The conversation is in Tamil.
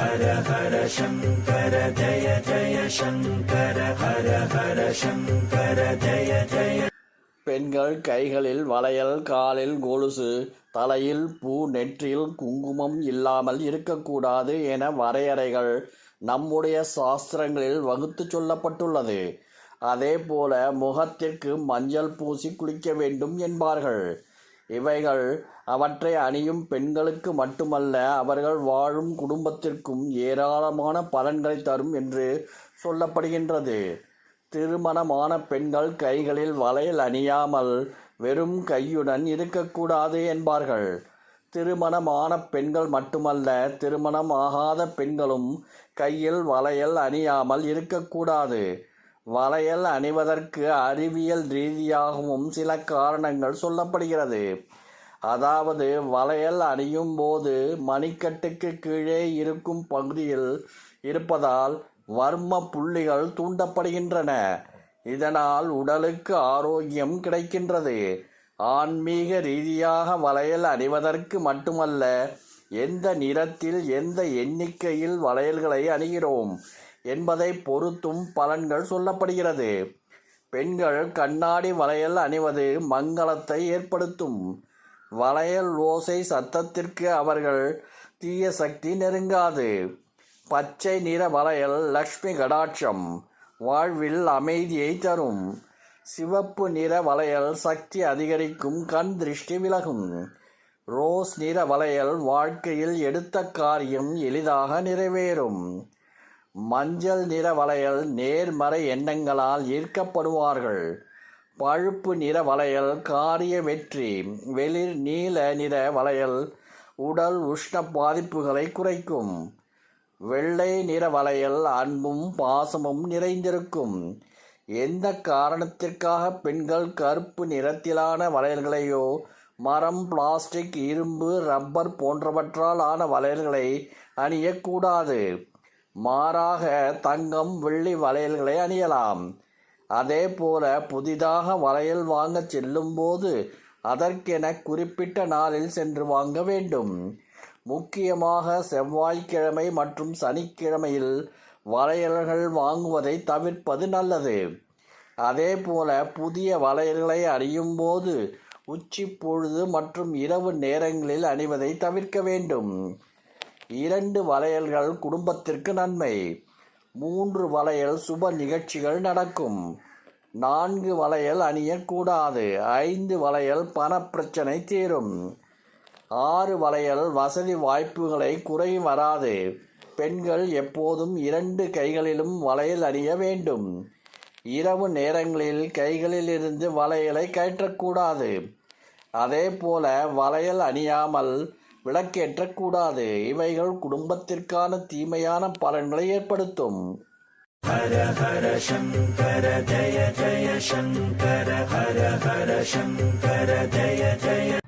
ஹர ஹர சங்கர ஜய ஜய சங்கர ஹர ஹர சங்கர ஜய ஜய பெண்கள் கைகளில் வளையல் காலில் கொலுசு தலையில் பூ நெற்றியில் குங்குமம் இல்லாமல் இருக்கக்கூடாது என வரையறைகள் நம்முடைய சாஸ்திரங்களில் வகுத்து சொல்லப்பட்டுள்ளது. அதே போல முகத்திற்கு மஞ்சள் பூசி குளிக்க வேண்டும் என்பார்கள். இவைகள் அவற்றை அணியும் பெண்களுக்கு மட்டுமல்ல அவர்கள் வாழும் குடும்பத்திற்கும் ஏராளமான பலன்களை தரும் என்று சொல்லப்படுகின்றது. திருமணமான பெண்கள் கைகளில் வளையல் அணியாமல் வெறும் கையுடன் இருக்கக்கூடாது என்பார்கள். திருமணமான பெண்கள் மட்டுமல்ல திருமணம் ஆகாத பெண்களும் கையில் வளையல் அணியாமல் இருக்கக்கூடாது. வளையல் அணிவதற்கு அறிவியல் ரீதியாகவும் சில காரணங்கள் சொல்லப்படுகிறது. அதாவது வளையல் அணியும் போது மணிக்கட்டுக்கு கீழே இருக்கும் பகுதியில் இருப்பதால் வர்ம புள்ளிகள் தூண்டப்படுகின்றன. இதனால் உடலுக்கு ஆரோக்கியம் கிடைக்கின்றது. ஆன்மீக ரீதியாக வளையல் அணிவதற்கு மட்டுமல்ல எந்த நிறத்தில் எந்த எண்ணிக்கையில் வளையல்களை அணிகிறோம்? என்பதை பொறுத்தும் பலன்கள் சொல்லப்படுகிறது. பெண்கள் கண்ணாடி வளையல் அணிவது மங்களத்தை ஏற்படுத்தும். வளையல் ஓசை சத்தத்திற்கு அவர்கள் தீய சக்தி நெருங்காது. பச்சை நிற வளையல் லக்ஷ்மி கடாட்சம் வாழ்வில் அமைதியை தரும். சிவப்பு நிற வளையல் சக்தி அதிகரிக்கும் கண் திருஷ்டி விலகும். ரோஸ் நிற வளையல் வாழ்க்கையில் எடுத்த காரியம் எளிதாக நிறைவேறும். மஞ்சள் நிற வளையல் நேர்மறை எண்ணங்களால் ஈர்க்கப்படுவார்கள். பழுப்பு நிற வளையல் காரிய வெற்றி வெளிர் நீல நிற வளையல் உடல் உஷ்ண பாதிப்புகளை குறைக்கும். வெள்ளை நிற வளையல் அன்பும் பாசமும் நிறைந்திருக்கும். எந்த காரணத்திற்காக பெண்கள் கருப்பு நிறத்திலான வளையல்களையோ மரம் பிளாஸ்டிக் இரும்பு ரப்பர் போன்றவற்றால் ஆன வளையல்களை அணியக்கூடாது? மாறாக தங்கம் வெள்ளி வளையல்களை அணியலாம். அதே போல புதிதாக வளையல் வாங்க செல்லும்போது அதற்கென குறிப்பிட்ட நாளில் சென்று வாங்க வேண்டும். முக்கியமாக செவ்வாய்க்கிழமை மற்றும் சனிக்கிழமையில் வளையல்கள் வாங்குவதை தவிர்ப்பது நல்லது. அதே போல புதிய வளையல்களை அணியும் போது உச்சி பொழுது மற்றும் இரவு நேரங்களில் அணிவதை தவிர்க்க வேண்டும். இரண்டு வளையல்கள் குடும்பத்திற்கு நன்மை. மூன்று வளையல் சுப நிகழ்ச்சிகள் நடக்கும். நான்கு வளையல் அணியக்கூடாது. ஐந்து வளையல் பணப்பிரச்சனை தீரும். ஆறு வளையல் வசதி வாய்ப்புகளை குறை வராது. பெண்கள் எப்போதும் இரண்டு கைகளிலும் வளையல் அணிய வேண்டும். இரவு நேரங்களில் கைகளில் இருந்து வளையலை கயற்றக்கூடாது அதே போல வளையல் அணியாமல் விளக்கேற்றக்கூடாது இவைகள் குடும்பத்திற்கான தீமையான பலன்களை ஏற்படுத்தும். ஹர ஹர சங்கர ஜய ஜய சங்கர ஹர ஹர சங்கர ஜய ஜய